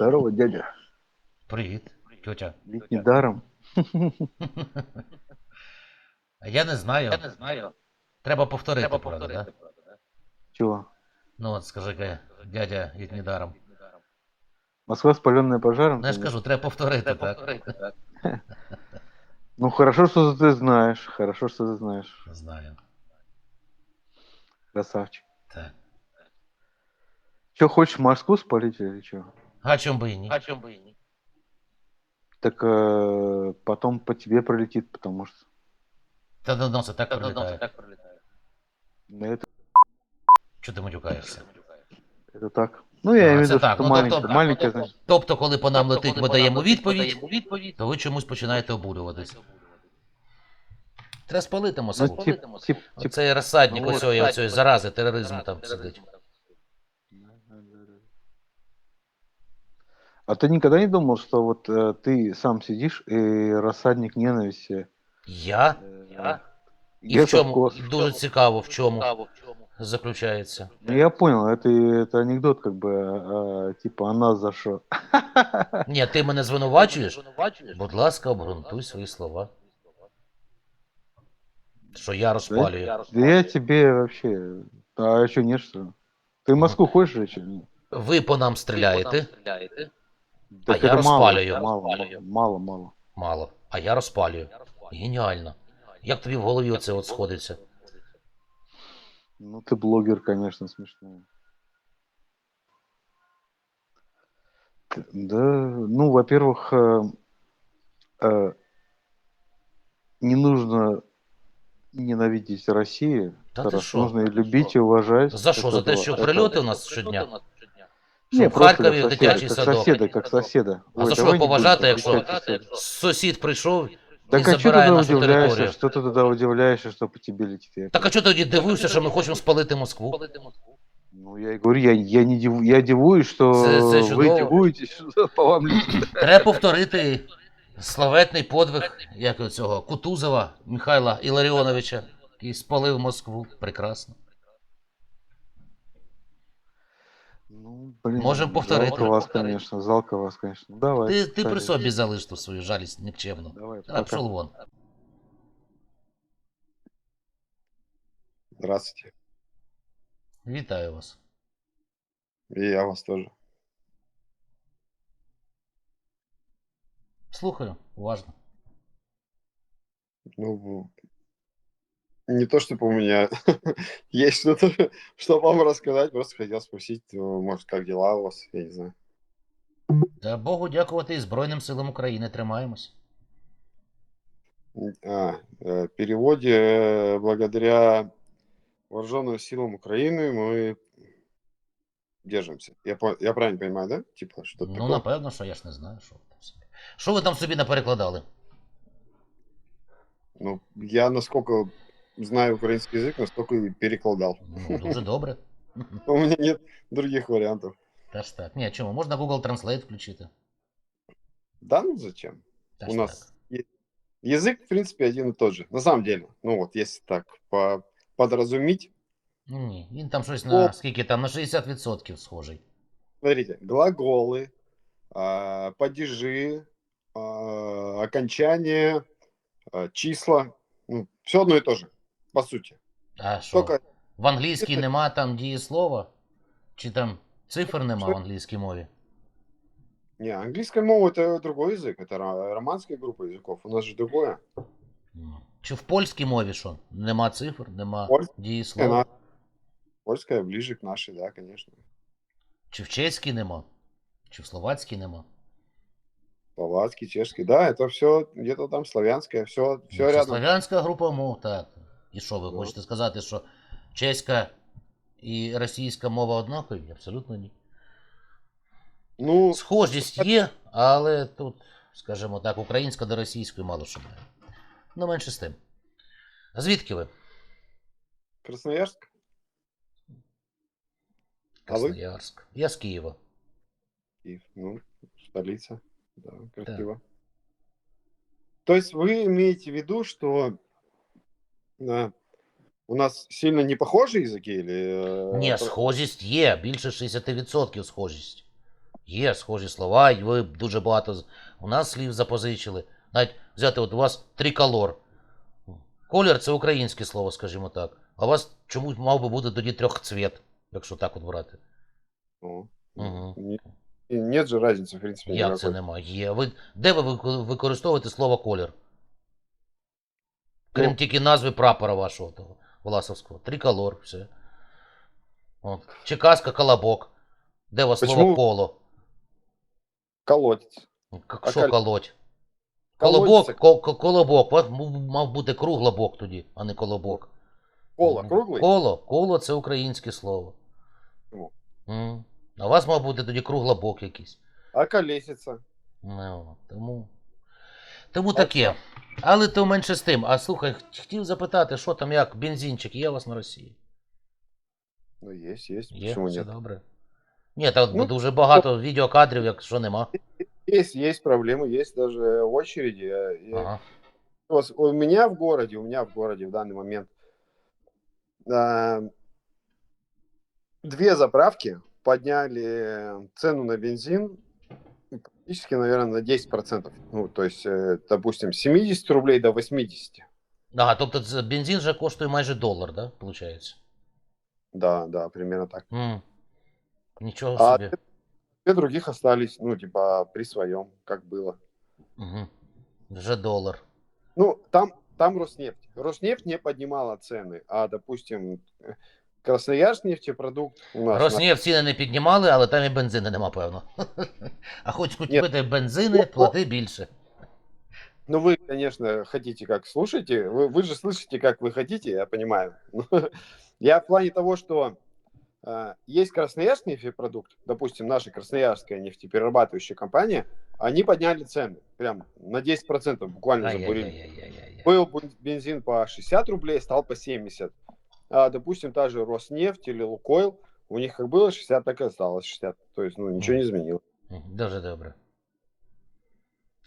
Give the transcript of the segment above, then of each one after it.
Здорово, дядя. Привіт, тьотя. Ведь недаром. А Я не знаю. Я не знаю. Треба повторити, Треба правда, повторити. да? правда, да? Чего? Ну от скажи ка, дядя від недаром. Москва спаленная пожаром? Ну я ж кажу, треба повторити, Треба так? повторити, так. Ну хорошо, что ты знаешь. Хорошо, что ты знаешь. Знаю. Красавчик. Так. Че, хочешь Москву спалить или что? А чом би і ні? А чому би і ні? Так э, потом по тебе пролетит, потому что... Та до носа так Та додому прилітає. так прилітає. Ну, это, Чого ти матюкаєшся? это так. Ну, я А, имею в это виду, так, что ну, маленькая, тобто- маленькая, тобто- значит. Тобто, коли по нам Тобто, летить, коли ми по даємо нам летить, ми відповідь, даємо відповідь, то ви чомусь починаєте обурюватись. Треба спалити Ну, Москву. тип, Спалитимо тип, тип, Оцей розсадник Ну, ось цієї розсадник оцієї ось зарази тероризму там сидить. А ты никогда не думал, что вот э, ты сам сидишь и рассадник ненависти? Я? э, Я? І в где-то чому кос- дуже цікаво, в чому Цікаво, в чому. заключається. Ну, я понял, это, это анекдот, как бы, э, типа, а нас за что? Ні, ти мене звинувачуєш? Звинувачуєш? Будь ласка, обґрунтуй свої слова. Що я розпалюю. Я Да я тебе вообще... А что, нет, что ли? Ты в Москву хочешь же, что ли? Ви по нам стріляєте? Стріляєте? Так я это мало, распаливаю. Мало, мало, Распаливаю. мало, мало. Мало. А я розпалюю. Геніально. Як тобі в голові оце от сходиться? Ну ты блогер, конечно, смешной. Т- Да, ну, во-первых, э, э, не нужно ненавидеть Россию. Да это ты раз. шо? Нужно и любить, и уважать. За що? За Это те, да, що это- прильоти у нас Прильоти щодня? Що Не, в Харкові как дитячий как садок. соседа, как соседа. А за що поважати, якщо сусід прийшов Так і а забирає нашу територію? что ты тогда удивляешься, что по тебе летит? Я Так а чого тоді дивився, що ми хочемо спалити Москву? Ну, я говорю, я, я, не диву, я дивуюсь, что Це- це вы чудово. дивуетесь, что по вам летит. Треба повторити славетний подвиг, як цього, Кутузова Михайла Іларіоновича, який спалив Москву. Прекрасно. Ну, блин, Можем повторить. Жалко Можем вас, повторить. конечно, жалко вас, конечно. Давай. Ти, ти при повтори. собі залиш ту свою жалість нікчемну. Давай, А пока. пішов вон. Здравствуйте. Вітаю вас. И я вас тоже. Слухаю, уважно. Ну, не то, чтобы у меня есть что-то, что вам рассказать, просто хотел спросить, э, может, как дела у вас, я не знаю. Та Богу дякувати і Збройним силам України тримаємось. А, э, в переводе, э, благодаря вооруженным силам Украины мы держимся. Я, по- я правильно понимаю, да? Типа, что Ну, такое? напевно, що я ж не знаю, що ви там собі. Що ви там собі наперекладали? Ну, я насколько знаю украинский язык, настолько и перекладал. Ну, дуже добре. У меня нет других вариантов. Та ж так. Ні, чому? Можна Google Translate включити. Да, ну зачем? Та У ж нас так. е- язык, в принципе, один и тот же. На самом деле, ну вот, если так по- подразумить, Ні, він там щось на О. скільки там, на 60% схожий. смотрите, глаголы, а, падежи, а, окончания, а, числа, ну, все одно и то же, по сути. А що? Только В англійській нема там дієслова? Чи там цифр нема в англійській мові? не, английская мова это другой язык, это ра- романская группа языков. У нас же другое. М. Чи в польській мові що? Нема цифр, нема Польська, дієслова? Она- Польская ближе к нашей, да, конечно. Чи в чеській нема? Чи в словацькій нема? Словацкий, чешский, да, это все где-то там славянское, все, Ну, все це рядом. Славянська група мов, так. І що, ви Ну. хочете сказати, що чеська і російська мова однакові? Абсолютно ні. Ну, Схожість є, але тут, скажімо так, українська до російської мало що має. Ну, менше з тим. Звідки ви? Ви? Красноярськ. Я з Києва. Киев, ну, столица, да, красиво. То есть вы имеете в виду, что у нас сильно не похожие языки или... э, Ні, про- схожість є, більше 60% схожість. Є схожі слова, і ви дуже багато з- у нас слів запозичили. Навіть взяти от у вас триколор. Колір це українське слово, скажімо так. А у вас чомусь мав би бути тоді трьохцвіт, якщо так от брати. О, Угу. не- и нет же разницы, в принципе, Як це никакой. немає? Є. Ви, де ви вик- використовуєте слово колір? Крім Ну. тільки назви прапора вашого того Власовського. Триколор, все. От. Чи казка колобок. Де у вас слово Почему? коло? Колодец. К- А Що каль- колоть? Колобок, ко- ко- колобок. М- мав бути круглобок тоді, а не колобок. Коло, Мгм. круглый? Коло. Коло це українське слово. О. М. А у вас мав бути тоді круглобок якийсь. А колесица? Ну, тому. Тому таке. Але то менше з тим. А слухай, х- хотів запитати, що там як, бензинчик є у вас на Росії? Ну, есть, есть. Є, Почему все нет? добре. Ні, та от Ну, дуже багато відеокадрів, якщо нема. Есть, есть проблемы, есть даже очереди. э, и Ага. У вас- У меня в городе, у меня в городе в данный момент а, две заправки подняли цену на бензин практически, наверное, на 10%. Ну, то есть, э, допустим, с 70 рублей до 80. Ага, тобто це бензин вже коштує майже долар, да, виходить? Да, да, примерно так. М. Нічого А собі. две других остались, ну, типа, при своем, как было. Угу. Вже долар. Ну, там, там Роснефть. Роснефть не поднимала цены, а, допустим, э, Красноярск нефтепродукт у нас... на- Роснефть ціни не піднімали, але там і бензину нема, певно. А хоч Ні. купити бензини, Ну, плати більше. Ну, вы, конечно, хотите как слушаете, вы, вы же слышите, как вы хотите, я понимаю. Но Я в плане того, что э, есть Красноярск нефтепродукт, допустим, наша Красноярская нефтеперерабатывающая компания, они подняли цены прям на 10% буквально забурили. Ай-яй-яй-яй-яй-яй. Был бен- бензин по 60 рублей, стал по 70. А, допустим, та же Роснефть или Лукойл, у них как было 60, так и осталось 60. То есть, ну, ничего не изменилось. Мгм, Дуже добре.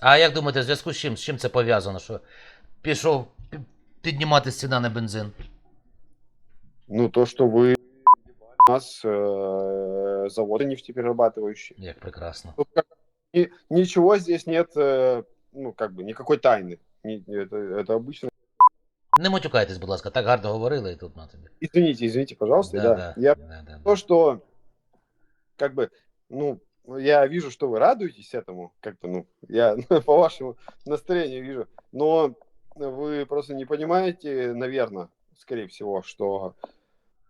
А як думаєте, в зв'язку з чим? З чим це пов'язано? Що пішов пі- піднімати ціна на бензин? Ну, то, что вы у нас э, заводы нефтеперерабатывающие. Як прекрасно. Тут как- ни- ничего здесь нет, э, ну, как бы, никакой тайны. Не- это, это обычно. Не матюкайтесь, будь ласка, так гарно говорили і тут на тобі. Извините, извините, пожалуйста. Да, да, Я да, да, да. то, что, как бы, ну, я вижу, что вы радуетесь этому, как бы, ну, я по вашему настроению вижу, но вы просто не понимаете, наверное, скорее всего, что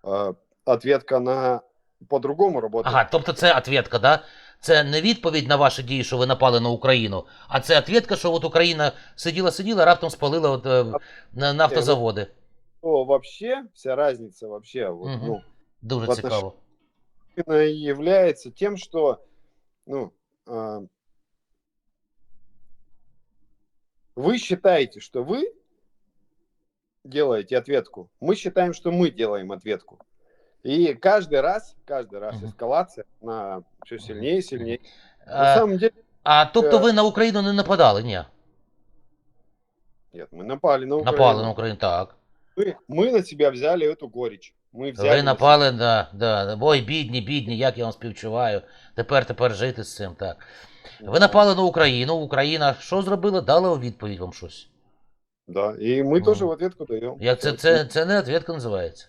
э, ответка на по-другому работает. Ага, тобто це ответка, да? Це не відповідь на ваші дії, що ви напали на Україну, а це ответка, що от Україна сиділа-сиділа, раптом спалила от, е, на нафтозаводи. То вообще вся разница вообще, вот, Мгм. ну, Дуже в отнош- цікаво. именно и является тем, что, ну, а, вы считаете, что вы делаете ответку, мы считаем, что мы делаем ответку. И каждый раз, каждый раз Мгм. эскалация на все сильнее и сильнее. На А, самом деле, а тобто е, ви на Україну не нападали? Ні. нет, мы напали на Украину. Напали на Україну, так. Мы, мы на себя взяли эту горечь. Мы взяли Ви на напали, да, да. Ой, бідні, бідні, як я вам співчуваю. Тепер, тепер жити з цим, так. себя- Ви напали на Україну, Україна що зробила? Дала у відповідь вам щось. Да, и мы Мгм. тоже в ответку даем. Як це, це, це не ответка називається.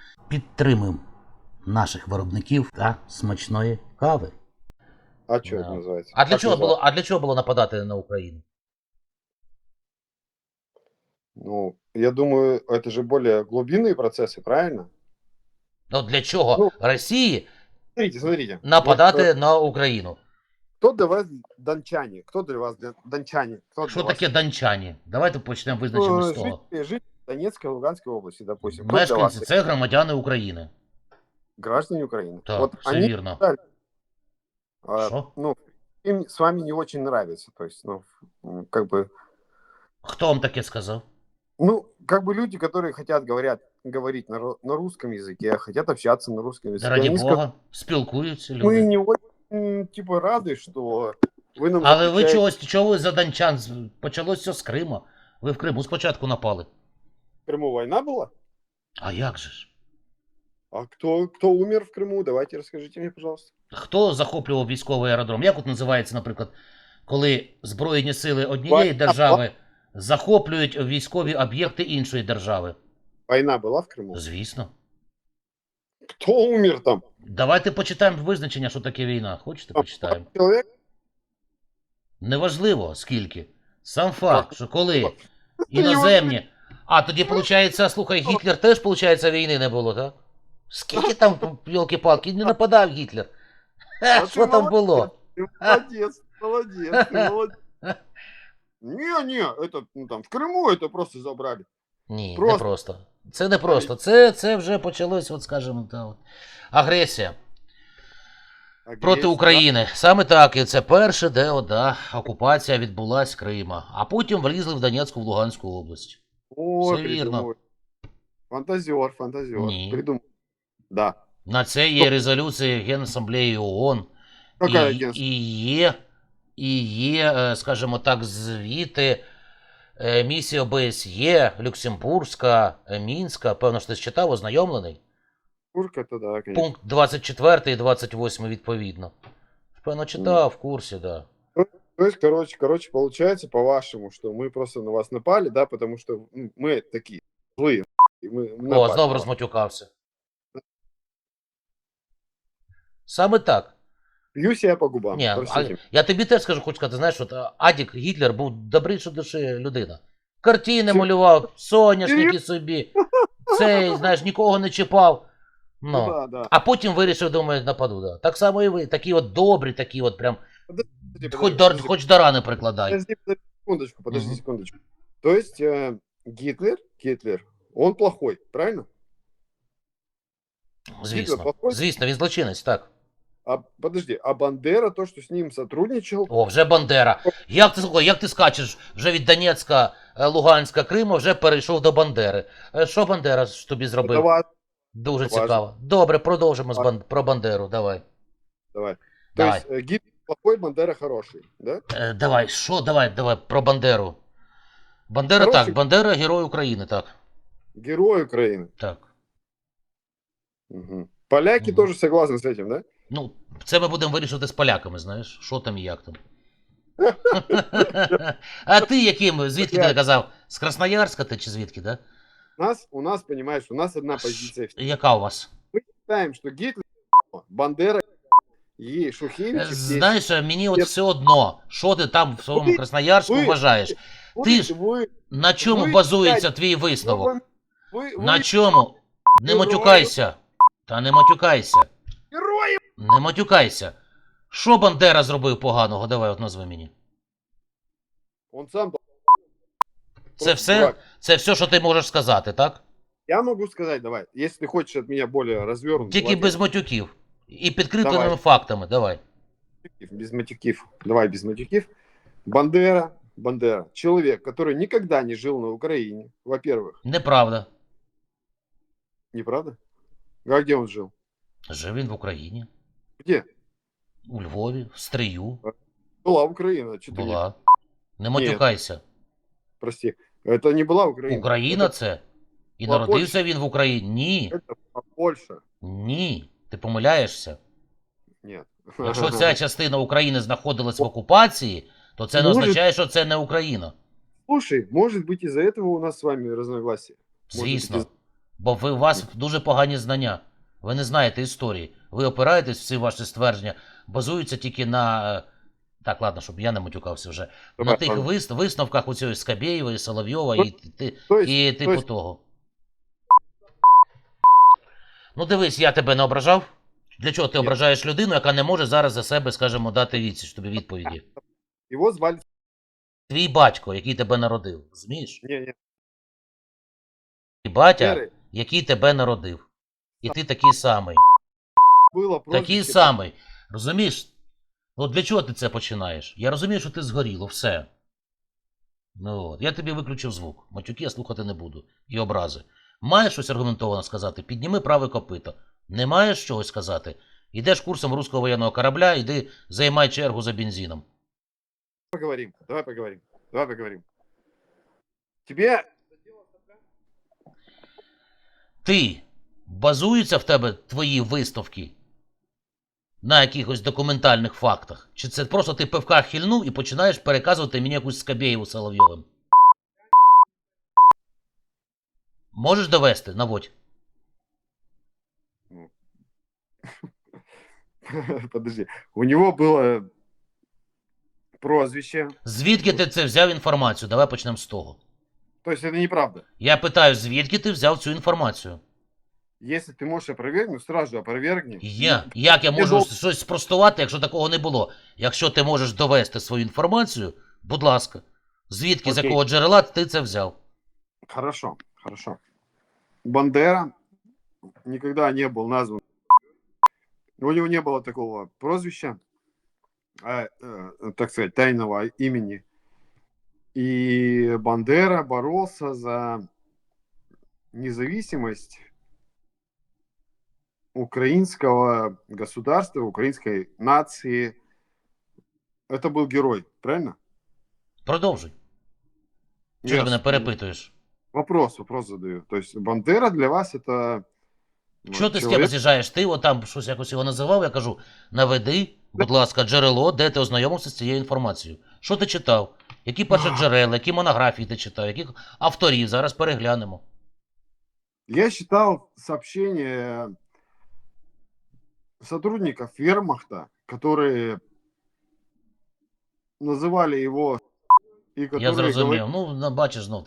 Підтримуємо наших виробників та смачної кави. А что Да. это называется? А для Как чого называется? було, а для чого було нападати на Україну? Ну, я думаю, это же более глубинные процессы, правильно? Ну для чого Ну, Росії Смотрите, смотрите. нападати Вот, э, на Україну? кто для вас дончане? Кто для вас дон- дончане? Кто Що для вас? таке дончані? Давайте почнемо визначимо з Ну, того. жители, жители Донецкой и Луганской области, допустим. Кто для Мешканці вас? це громадяни України. Граждане Украины. Так, вот все они, вірно. а, Що? ну, им с вами не очень нравится. То есть, ну, м, как бы, Хто вам таке сказав? ну, как бы люди, которые хотят говорят, говорить на, ру- на русском языке, хотят общаться на русском языке. Да раді они скажут, Бога, спілкуються мы люди. не очень, типа, рады, что вы нам Але ви запрещаете чогось, чого ви за Дончан? З- Почалось все з Крима. Ви в Криму спочатку напали. в Крыму война была? А як же ж? А кто, кто умер в Крыму? Давайте расскажите мне, пожалуйста. Хто захоплював військовий аеродром? Як от називається, наприклад, коли Збройні сили однієї Війна держави захоплюють військові об'єкти іншої держави? Война была в Крыму? Звісно. Кто умер там? Давайте почитаємо визначення, що таке війна. Хочете, почитаємо? Человек? Неважливо скільки. Сам факт, що коли Неважливо. іноземні. А тоді, виходить, слухай, Гітлер теж, виходить, війни не було, так? Скільки там, йолки-палки, не нападав Гітлер. Е, А Що ти там молодець. було? Ты молодец, молодец, ты молодец. Не-не, это, ну, там, в Крыму это просто забрали. Ні, Просто. не просто. Це не просто. Це, це вже почалось, от скажімо, та, от. агресія проти Агрессия, України. Саме так, і це перше, де от, да, окупація відбулась Крима. А потім влізли в Донецьку, в Луганську область. О, Всё верно. придумал. Фантазер, фантазер. Не. Придумал. Да. На це є резолюції Генасамблеї ООН. Какая і, агентство? і є, і є, е, скажімо так, звіти е, місії ОБСЄ, Люксембурзька, е, Мінська. Певно, що ти читав, ознайомлений. Курка это да, конечно. Пункт 24 і 28 відповідно. Певно, читав в курсі, да. То есть, короче, короче, получается, по-вашему, что мы просто на вас напали, да, потому что ну, мы такие злые. И мы О, напали знову на вас. розматюкався. Саме так. Бью себя по губам. Ні, а, простите. я тобі теж скажу, хочу сказати, знаєш, от а, Адік Гітлер був добріше душі людина. Картини Сер- малював, соняшники Серйозно? собі. Цей, знаєш, нікого не чіпав. Ну, Ну. да, да. А потім вирішив, думаю, нападу. Да. Так само і ви. Такі от добрі, такі от прям. Подожди, Хоч подожди, до, хоч до рани прикладай. Подожди, подожди, секундочку, подожди секундочку. То есть э, Гитлер, Гитлер, он плохой, правильно? Звісно. плохой? Звісно, він злочинець, так. А подожди, а Бандера, то, что с ним сотрудничал, О, вже Бандера. Як ти слухай, як ти скачеш вже від Донецька, е, Луганська, Криму, вже перейшов до Бандери. Е, Що Бандера ж тобі зробив? давай, Дуже Важно. цікаво. Добре, продовжимо з бан... про Бандеру. Давай. давай. Давай. есть э, Гитлер плохой, Бандера хороший, да? Е, давай, що, давай, давай, про Бандеру. Бандера Хороший. так, Бандера герой України, так. Герой Украины. Так. Мгм. Поляки Мгм. тоже согласны с этим, да? Ну, це ми будемо вирішувати з поляками, знаєш, що там і як там. а ти яким? Звідки ти Я- казав? З Красноярська ти чи звідки, да? У нас, у нас, понимаешь, у нас одна Ш- позиция. Яка у вас? Считаем, что Гитлер, Бандера и Шухевич. Е, все- Знаєш, е, мені от Я- все одно, що ти там в своєму Ви- Красноярську ви- вважаєш. Вы- ти ж вы- На чому ви, базується твій висновок? вы- вы- На вы чому? Не Герої. матюкайся. Та не матюкайся. герои! Не матюкайся. Що Бандера зробив поганого? Давай от назви мені. Он сам Це просто все, дурак. це все, що ти можеш сказати, так? Я могу сказать, давай, если ты хочешь от меня более развернуто. Тільки без матюків. І підкріпленими Давай. фактами. Давай. Без матюкив. Давай без матюкив. Бандера, Бандера, человек, который никогда не жил на Украине, во-первых, Неправда. неправда? А где он жил? Жив він в Україні, Где? у Львові, в Стрию. Была Украина. Что ты не- Була. Не матюкайся. Прости. Это не была Украина. Україна Это, це. І була народився він в Україні. Ні. это была Польша. Ні. Ти помиляєшся. Нет. Якщо ця частина України знаходилась в окупації, то це не Може- означає, що це не Україна. Слушай, может быть из-за этого у нас с вами разногласия. Може, Звісно. Бо ви, у вас дуже погані знання. Ви не знаєте історії. Ви опираєтесь, всі ваші ствердження базуються тільки на. е, Так, ладно, щоб я не матюкався вже. на Давай, тих ладно. вис- висновках у цього Скабєєва і Соловйова і, ти- То есть, і то типу есть того. Ну дивись, я тебе не ображав. Для чого ти Ні. ображаєш людину, яка не може зараз за себе, скажімо, дати відсіч тобі відповіді? его звали... Твій батько, який тебе народив. Розумієш? Не, не, Твій батя, Серый, який тебе народив. І ти такий самий. было Такий прозвище- самий. Розумієш? От для чого ти це починаєш? Я розумію, що ти згоріло, все. Ну, от. Я тобі виключив звук. Матюки я слухати не буду. І образи. Маєш щось аргументовано сказати? Підніми праве копито. Не маєш чогось сказати? Йдеш курсом руського воєнного корабля, йди займай чергу за бензином. Поговорим, давай поговорим, давай поговорим. Тебе Ти базуються в тебе твої виставки на якихось документальних фактах? Чи це просто ти пивка хильнув і починаєш переказувати мені якусь Скабєєву Соловйовим? Можеш довести? Наводь. Подожди. У него было прозвище. Звідки ти це взяв інформацію? Давай почнемо з того. То есть это неправда. Я питаю, звідки ти взяв цю інформацію? Если ты можешь опровергнуть, сразу же опровергни. Я, як я можу дов- щось спростувати, якщо такого не було? Якщо ти можеш довести свою інформацію, будь ласка. Звідки, з Окей. якого джерела ти це взяв? Хорошо, хорошо. Бандера никогда не был назван. У него не было такого прозвища, а, э, так сказать, тайного имени. И Бандера боролся за независимость украинского государства, украинской нации. Это был герой, правильно? Продовжуй. Чого ти Yes. мене перепитуєш? Вопрос, вопрос задаю. То есть Бандера для вас это... ну, Чого ти з ким человек- з'їжджаєш? Ти от там щось якось його називав, я кажу, наведи, будь ласка, джерело, де ти ознайомився з цією інформацією. Що ти читав? Які перші джерела, які монографії ти читав, яких авторів зараз переглянемо. Я читал сообщения сотрудников вермахта, которые называли его и которые Я зрозумів. говорили- Ну, на- бачиш знов.